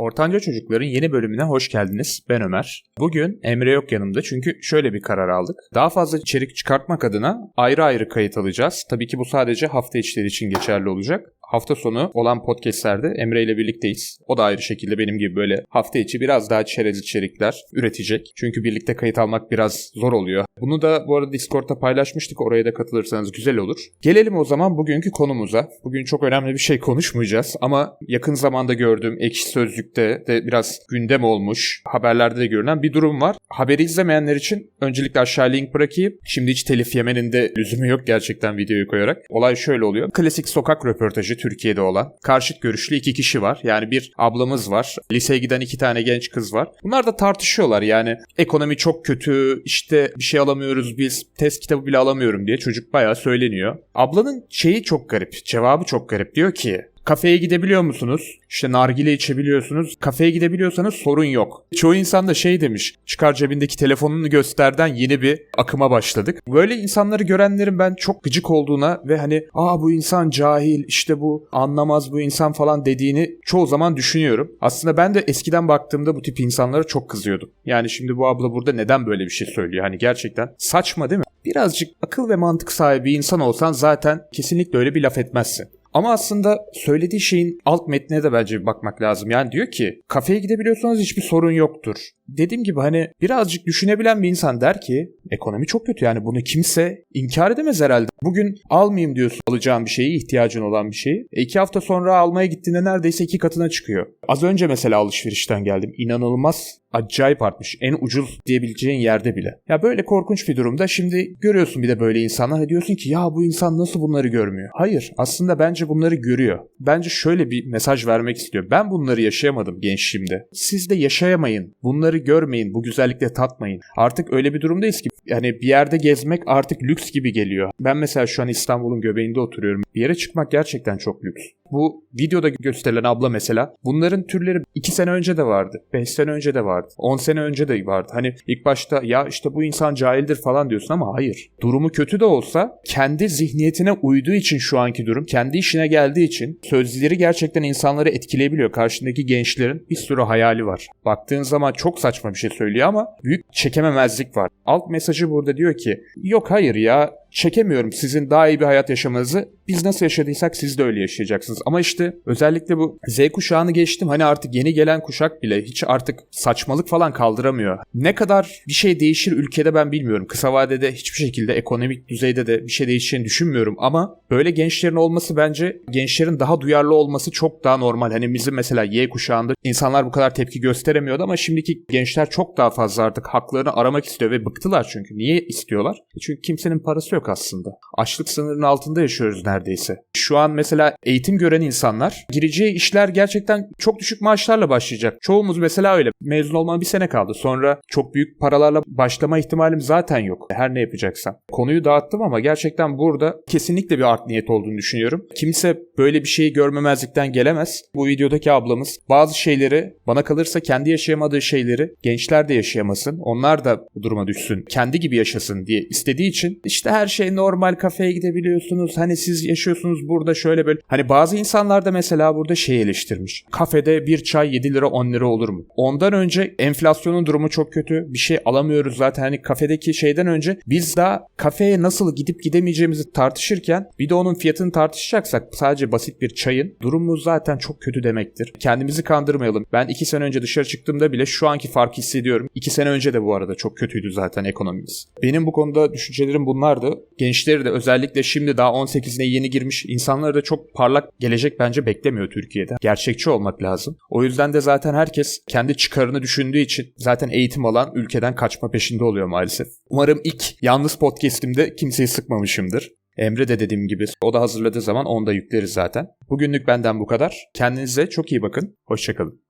Ortanca Çocukların yeni bölümüne hoş geldiniz. Ben Ömer. Bugün Emre yok yanımda çünkü şöyle bir karar aldık. Daha fazla içerik çıkartmak adına ayrı ayrı kayıt alacağız. Tabii ki bu sadece hafta içleri için geçerli olacak hafta sonu olan podcastlerde Emre ile birlikteyiz. O da ayrı şekilde benim gibi böyle hafta içi biraz daha çerez içerikler üretecek. Çünkü birlikte kayıt almak biraz zor oluyor. Bunu da bu arada Discord'da paylaşmıştık. Oraya da katılırsanız güzel olur. Gelelim o zaman bugünkü konumuza. Bugün çok önemli bir şey konuşmayacağız ama yakın zamanda gördüğüm ekşi sözlükte de biraz gündem olmuş. Haberlerde de görünen bir durum var. Haberi izlemeyenler için öncelikle aşağı link bırakayım. Şimdi hiç telif yemenin de lüzumu yok gerçekten videoyu koyarak. Olay şöyle oluyor. Klasik sokak röportajı Türkiye'de olan. Karşıt görüşlü iki kişi var. Yani bir ablamız var. Liseye giden iki tane genç kız var. Bunlar da tartışıyorlar yani. Ekonomi çok kötü, işte bir şey alamıyoruz biz, test kitabı bile alamıyorum diye çocuk bayağı söyleniyor. Ablanın şeyi çok garip, cevabı çok garip. Diyor ki Kafeye gidebiliyor musunuz? İşte nargile içebiliyorsunuz. Kafeye gidebiliyorsanız sorun yok. Çoğu insan da şey demiş. Çıkar cebindeki telefonunu gösterden yeni bir akıma başladık. Böyle insanları görenlerin ben çok gıcık olduğuna ve hani aa bu insan cahil işte bu anlamaz bu insan falan dediğini çoğu zaman düşünüyorum. Aslında ben de eskiden baktığımda bu tip insanlara çok kızıyordum. Yani şimdi bu abla burada neden böyle bir şey söylüyor? Hani gerçekten saçma değil mi? Birazcık akıl ve mantık sahibi insan olsan zaten kesinlikle öyle bir laf etmezsin. Ama aslında söylediği şeyin alt metnine de bence bakmak lazım. Yani diyor ki kafeye gidebiliyorsanız hiçbir sorun yoktur. Dediğim gibi hani birazcık düşünebilen bir insan der ki ekonomi çok kötü yani bunu kimse inkar edemez herhalde. Bugün almayayım diyorsun alacağın bir şeyi ihtiyacın olan bir şeyi. E iki hafta sonra almaya gittiğinde neredeyse iki katına çıkıyor. Az önce mesela alışverişten geldim. İnanılmaz acayip artmış. En ucuz diyebileceğin yerde bile. Ya böyle korkunç bir durumda şimdi görüyorsun bir de böyle insanlar diyorsun ki ya bu insan nasıl bunları görmüyor? Hayır aslında bence bunları görüyor. Bence şöyle bir mesaj vermek istiyor. Ben bunları yaşayamadım gençliğimde. Siz de yaşayamayın. Bunları görmeyin. Bu güzellikle tatmayın. Artık öyle bir durumdayız ki yani bir yerde gezmek artık lüks gibi geliyor. Ben mesela şu an İstanbul'un göbeğinde oturuyorum. Bir yere çıkmak gerçekten çok lüks. Bu videoda gösterilen abla mesela bunların türleri 2 sene önce de vardı. 5 sene önce de vardı. 10 sene önce de vardı. Hani ilk başta ya işte bu insan cahildir falan diyorsun ama hayır. Durumu kötü de olsa kendi zihniyetine uyduğu için şu anki durum, kendi işine geldiği için sözleri gerçekten insanları etkileyebiliyor. Karşındaki gençlerin bir sürü hayali var. Baktığın zaman çok saçma bir şey söylüyor ama büyük çekememezlik var. Alt mesajı burada diyor ki yok hayır ya çekemiyorum sizin daha iyi bir hayat yaşamanızı. Biz nasıl yaşadıysak siz de öyle yaşayacaksınız. Ama işte özellikle bu Z kuşağını geçtim. Hani artık yeni gelen kuşak bile hiç artık saçmalık falan kaldıramıyor. Ne kadar bir şey değişir ülkede ben bilmiyorum. Kısa vadede hiçbir şekilde ekonomik düzeyde de bir şey değişeceğini düşünmüyorum. Ama böyle gençlerin olması bence gençlerin daha duyarlı olması çok daha normal. Hani bizim mesela Y kuşağında insanlar bu kadar tepki gösteremiyordu ama şimdiki gençler çok daha fazla artık haklarını aramak istiyor ve bıktılar çünkü. Niye istiyorlar? Çünkü kimsenin parası yok yok aslında. Açlık sınırının altında yaşıyoruz neredeyse. Şu an mesela eğitim gören insanlar gireceği işler gerçekten çok düşük maaşlarla başlayacak. Çoğumuz mesela öyle. Mezun olmama bir sene kaldı. Sonra çok büyük paralarla başlama ihtimalim zaten yok. Her ne yapacaksam. Konuyu dağıttım ama gerçekten burada kesinlikle bir art niyet olduğunu düşünüyorum. Kimse böyle bir şeyi görmemezlikten gelemez. Bu videodaki ablamız bazı şeyleri bana kalırsa kendi yaşayamadığı şeyleri gençler de yaşayamasın. Onlar da bu duruma düşsün. Kendi gibi yaşasın diye istediği için işte her şey normal kafeye gidebiliyorsunuz. Hani siz yaşıyorsunuz burada şöyle böyle. Hani bazı insanlar da mesela burada şey eleştirmiş. Kafede bir çay 7 lira 10 lira olur mu? Ondan önce enflasyonun durumu çok kötü. Bir şey alamıyoruz zaten. Hani kafedeki şeyden önce biz daha kafeye nasıl gidip gidemeyeceğimizi tartışırken bir de onun fiyatını tartışacaksak sadece basit bir çayın durumu zaten çok kötü demektir. Kendimizi kandırmayalım. Ben 2 sene önce dışarı çıktığımda bile şu anki farkı hissediyorum. 2 sene önce de bu arada çok kötüydü zaten ekonomimiz. Benim bu konuda düşüncelerim bunlardı gençleri de özellikle şimdi daha 18'ine yeni girmiş insanları da çok parlak gelecek bence beklemiyor Türkiye'de. Gerçekçi olmak lazım. O yüzden de zaten herkes kendi çıkarını düşündüğü için zaten eğitim alan ülkeden kaçma peşinde oluyor maalesef. Umarım ilk yalnız podcast'imde kimseyi sıkmamışımdır. Emre de dediğim gibi o da hazırladığı zaman onu da yükleriz zaten. Bugünlük benden bu kadar. Kendinize çok iyi bakın. Hoşçakalın.